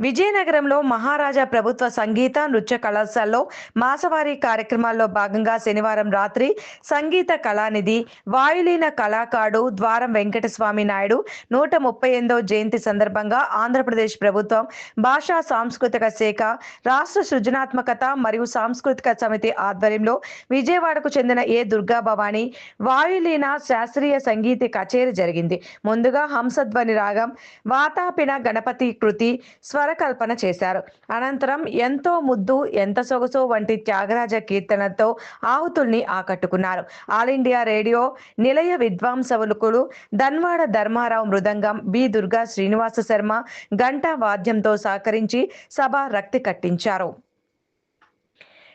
విజయనగరంలో మహారాజా ప్రభుత్వ సంగీత నృత్య కళాశాలలో మాసవారీ కార్యక్రమాల్లో భాగంగా శనివారం రాత్రి సంగీత కళానిధి వాయులీన కళాకారుడు ద్వారం వెంకటస్వామి నాయుడు నూట ముప్పై ఎనిమిదో జయంతి సందర్భంగా ఆంధ్రప్రదేశ్ ప్రభుత్వం భాషా సాంస్కృతిక శాఖ రాష్ట్ర సృజనాత్మకత మరియు సాంస్కృతిక సమితి ఆధ్వర్యంలో విజయవాడకు చెందిన ఏ దుర్గా భవాని వాయులీన శాస్త్రీయ సంగీత కచేరీ జరిగింది. ముందుగా హంసధ్వని రాగం వాతాపిన గణపతి కృతి స్వరకల్పన చేశారు. అనంతరం ఎంతో ముద్దు ఎంత సొగసు వంటి త్యాగరాజ కీర్తనతో ఆహుతుల్ని ఆకట్టుకున్నారు. ఆల్ ఇండియా రేడియో నిలయ విద్వాంసవులుకులు ధన్వాడ ధర్మారావు మృదంగం బి దుర్గా శ్రీనివాస శర్మ గంటా వాద్యంతో సహకరించి సభ రక్తి కట్టించారు.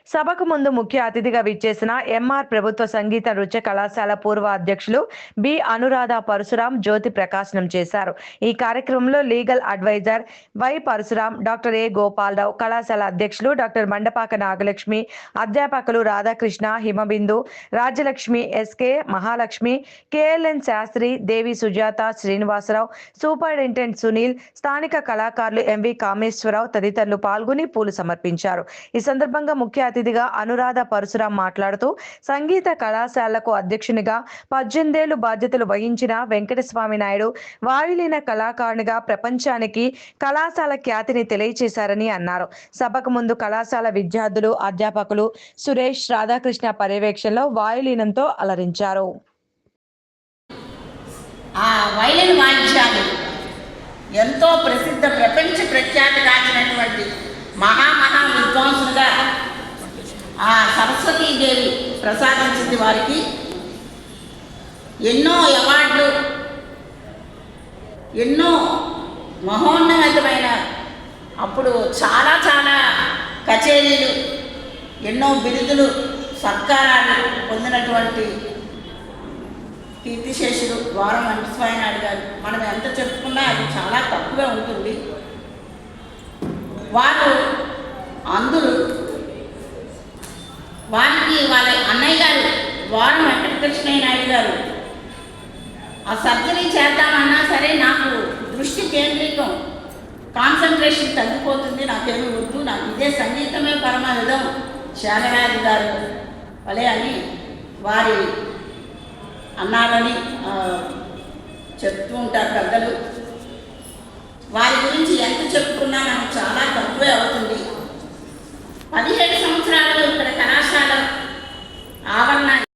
సభకు ముందు ముఖ్య అతిథిగా విచ్చేసిన ఎంఆర్ ప్రభుత్వ సంగీత నృత్య కళాశాల పూర్వ అధ్యక్షులు బి. అనురాధ పరశురాం జ్యోతి ప్రకాశనం చేశారు. ఈ కార్యక్రమంలో legal adviser Y Parasuram doctor A. Gopalarao కళాశాల అధ్యక్షులు డాక్టర్ మండపాక నాగలక్ష్మి అధ్యాపకులు Radhakrishna Himabindu Rajyalakshmi SK Mahalakshmi KLN Sastri Devi Sujatha Srinivasarao superintendent Sunil స్థానిక కళాకారులు ఎంవి కామేశ్వరరావు తదితరులు పాల్గొని పూలు సమర్పించారు. ఈ సందర్భంగా ముఖ్య అతిథిగా అనురాధ పరశురాం మాట్లాడుతూ సంగీత కళాశాలకు అధ్యక్షునిగా పద్దెనిమిదేళ్ళు బాధ్యతలు వహించిన వెంకటస్వామి నాయుడు వాయులీన కళాకారునిగా ప్రపంచానికి కళాశాల ఖ్యాతిని తెలియచేశారని అన్నారు. సభకు ముందు కళాశాల విద్యార్థులు అధ్యాపకులు సురేష్ రాధాకృష్ణ పర్యవేక్షణలో వాయులీనంతో అలరించారు. ఆ వైలిన్ వాయిద్యాలు ఎంతో ప్రసిద్ధ ప్రపంచ ప్రఖ్యాతి కాచినటువంటి మహామహా ఆ సరస్వతీదేవి ప్రసాదించింది వారికి ఎన్నో అవార్డులు ఎన్నో మహోన్నతమైన అప్పుడు చాలా చాలా కచేరీలు ఎన్నో బిరుదులు సత్కారాలు పొందినటువంటి కీర్తిశేషులు ద్వారం వెంకటస్వామి నాయుడు గారు. మనం ఎంత చెప్పుకున్నా అది చాలా తక్కువే ఉంటుంది. వారు వాళ్ళ అన్నయ్య గారు వారం వెంకటకృష్ణయ్య నాయుడు గారు ఆ సర్జరీ చేద్దామన్నా సరే నాకు దృష్టి కేంద్రీకం కాన్సన్ట్రేషన్ తగ్గిపోతుంది నాకేమి వద్దు నాకు ఇదే సంగీతమే పరమాదం శారరాజు గారు. వలే అని వారి అన్నారని చెప్తూ ఉంటారు పెద్దలు. వారి గురించి ఎంత చెప్పుకున్నా నాకు చాలా తక్కువే అవుతుంది.